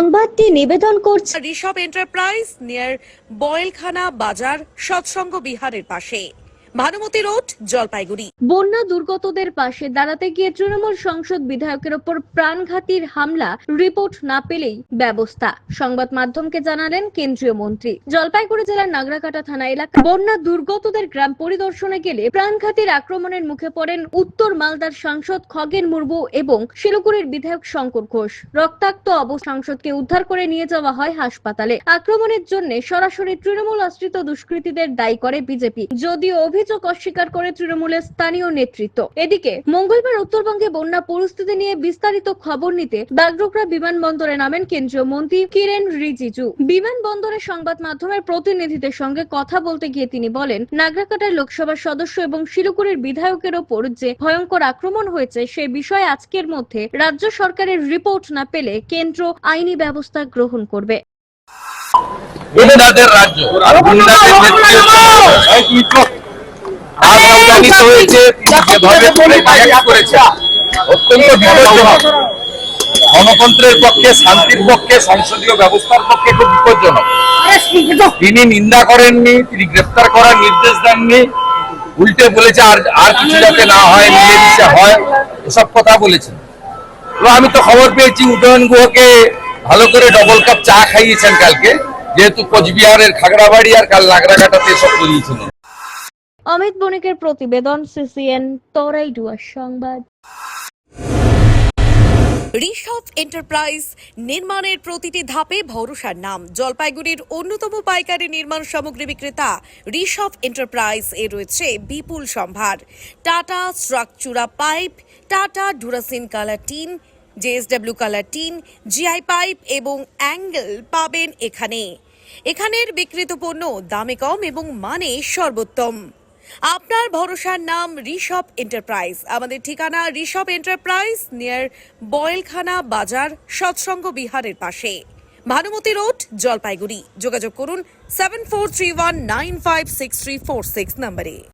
সংবাদটি নিবেদন করছে ঋষভ এন্টারপ্রাইজ নিয়ার বয়েলখানা বাজার সৎসঙ্গ বিহারের পাশে। ভানুমতি রোড, জলপাইগুড়ি। বন্যা দুর্গতদের পাশে দাঁড়াতে গিয়ে তৃণমূল সংসদ বিধায়কের ওপর প্রাণঘাতীর হামলা, রিপোর্ট না পেলেই ব্যবস্থা, সংবাদ মাধ্যমকে জানালেন কেন্দ্রীয় মন্ত্রী। জলপাইগুড়ি জেলার নাগরাকাটা থানা এলাকা, বন্যা দুর্গতদের গ্রাম পরিদর্শনে গেলে প্রাণঘাতীর আক্রমণের মুখে পড়েন উত্তর মালদার সাংসদ খগেন মুর্মু এবং শিলিগুড়ির বিধায়ক শঙ্কর ঘোষ। রক্তাক্ত অব সাংসদকে উদ্ধার করে নিয়ে যাওয়া হয় হাসপাতালে। আক্রমণের জন্য সরাসরি তৃণমূল আশ্রিত দুষ্কৃতীদের দায়ী করে বিজেপি। যদিও অভিযোগ অস্বীকার করে তৃণমূলের স্থানীয় নেতৃত্ব। এদিকে মঙ্গলবার উত্তরবঙ্গে বন্যা পরিস্থিতি নিয়ে বিস্তারিত খবর নিতে বাগডোগরা বিমানবন্দরে নামেন কেন্দ্রীয় মন্ত্রী কিরেন রিজিজু। বিমানবন্দরে সংবাদ মাধ্যমের প্রতিনিধিদের সঙ্গে কথা বলতে গিয়ে তিনি বলেন নাগরাকাটার লোকসভার সদস্য এবং শিলিগুড়ির বিধায়কের ওপর যে ভয়ঙ্কর আক্রমণ হয়েছে সে বিষয়ে আজকের মধ্যে রাজ্য সরকারের রিপোর্ট না পেলে কেন্দ্র আইনি ব্যবস্থা গ্রহণ করবে। গুন্ডাদের রাজ্য। আমদানিত হয়েছে যেভাবে অত্যন্ত বিপজ্জনক গণতন্ত্রের পক্ষে শান্তির পক্ষে সংসদীয় ব্যবস্থার পক্ষে খুব বিপজ্জনক। তিনি নিন্দা করেননি তিনি গ্রেপ্তার করার নির্দেশ দেননি। উল্টে বলেছে আর আর কিছু যাতে না হয় মিলেমিশে হয়। এসব কথা বলেছেন। আমি তো খবর পেয়েছি উদয়ন গুহকে ভালো করে ডবল কাপ চা খাইয়েছেন কালকে। যেহেতু কোচবিহারের খাগড়াবাড়ি আর কাল নাগরাঘাটাতে সব করিয়েছিলেন। অমিত বণিকের প্রতিবেদন, সিসিএন তরাইডুয়ার সংবাদ। ঋষভ এন্টারপ্রাইজ নির্মাণের প্রতিটি ধাপে ভরসার নাম। জলপাইগুড়ির অন্যতম পাইকারি নির্মাণ সামগ্রী বিক্রেতা ঋষভ এন্টারপ্রাইজ এ রয়েছে বিপুল সম্ভার। Tata structura pipe, Tata durashine colour tin JSW colour tin GI pipe এবং অ্যাঙ্গেল পাবেন এখানে। এখানের বিক্রিত পণ্য দামে কম এবং মানে সর্বোত্তম। আপনার ভরসার নাম ঋষভ এন্টারপ্রাইজ। আমাদের ঠিকানা ঋষভ এন্টারপ্রাইজ নিয়ার বয়েলখানা বাজার, সৎসঙ্গ বিহারের পাশে। ভানুমতি রোড, জলপাইগুড়ি। যোগাযোগ করুন seven four three one nine five six three four six নম্বরে